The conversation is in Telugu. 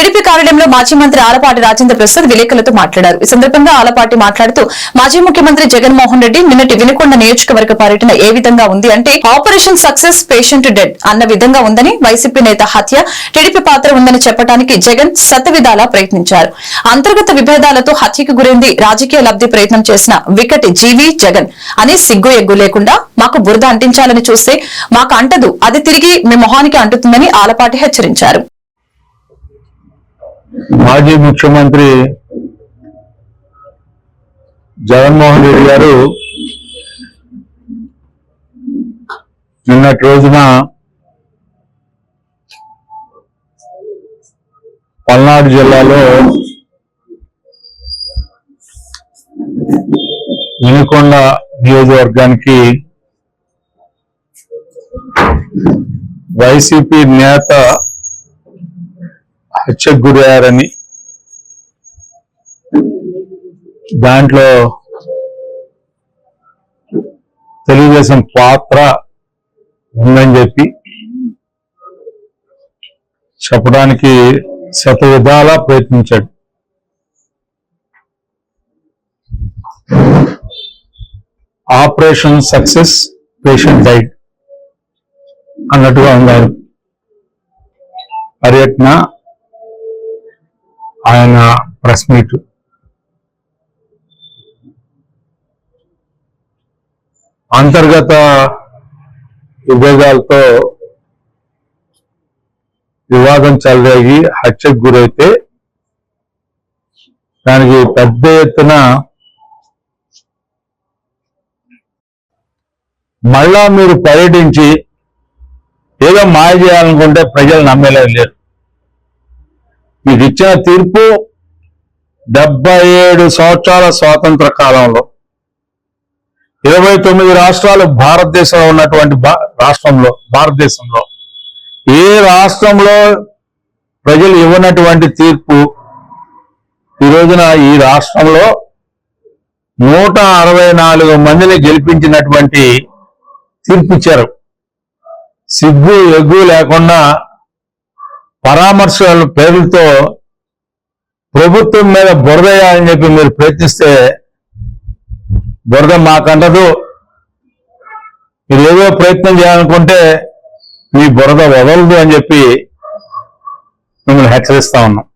టీడీపీ కార్యాలయంలో మాజీ మంత్రి ఆలపాటి రాజేంద్ర ప్రసాద్ విలేకరులతో మాట్లాడారు. ఈ సందర్భంగా ఆలపాటి మాట్లాడుతూ మాజీ ముఖ్యమంత్రి జగన్మోహన్ రెడ్డి నిన్నటి వినుకొండ నియోజకవర్గ పర్యటన ఏ విధంగా ఉంది అంటే ఆపరేషన్ సక్సెస్ పేషెంట్ డెడ్ అన్న విధంగా ఉందని వైసీపీ నేత హత్య టీడీపీ పాత్ర ఉందని చెప్పడానికి జగన్ శతవిధాలా ప్రయత్నించారు. అంతర్గత విభేదాలతో హత్యకు గురైంది రాజకీయ లబ్ది ప్రయత్నం చేసిన వికటి జీవి జగన్. అని సిగ్గు ఎగ్గు లేకుండా మాకు బురద అంటించాలని చూస్తే మాకు అంటదు అది తిరిగి మీ మొహానికి అంటుతుందని ఆలపాటి హెచ్చరించారు. మాజీ ముఖ్యమంత్రి జగన్మోహన్ రెడ్డి గారు నిన్నటి రోజున పల్నాడు జిల్లాలో వినుకొండ నియోజకవర్గానికి వైసీపీ నేత హత్యకు గురయ్యారని దాంట్లో తెలుగుదేశం పాత్ర ఉందని చెప్పి చెప్పడానికి శత విధాలా ప్రయత్నించాడు. ఆపరేషన్ సక్సెస్ పేషెంట్ డైట్ అన్నట్టుగా ఉంది ఆయన పర్యటన ఆయన ప్రెస్ మీట్. అంతర్గత విభేదాలతో వివాదం చెలరేగి హత్యకు గురైతే దానికి పెద్ద ఎత్తున మళ్ళా మీరు పర్యటించి ఏదో మాయ చేయాలనుకుంటే ప్రజలు నమ్మేలా లేరు మీకు ఇచ్చిన తీర్పు డెబ్బై ఏడు సంవత్సరాల స్వాతంత్ర కాలంలో ఇరవై తొమ్మిది రాష్ట్రాలు భారతదేశంలో ఉన్నటువంటి భా- రాష్ట్రంలో భారతదేశంలో ఏ రాష్ట్రంలో ప్రజలు ఇవ్వనటువంటి తీర్పు ఈ రోజున ఈ రాష్ట్రంలో నూట అరవై నాలుగు మందిని గెలిపించినటువంటి తీర్పు ఇచ్చారు. సిగ్గు ఎగ్గు లేకుండా పరామర్శల పేర్లతో ప్రభుత్వం మీద బురదయ్యాలని చెప్పి మీరు ప్రయత్నిస్తే బురద మాకండదు. మీరు ఏదో ప్రయత్నం చేయాలనుకుంటే మీ బురద వదలదు అని చెప్పి మిమ్మల్ని హెచ్చరిస్తా ఉన్నాం.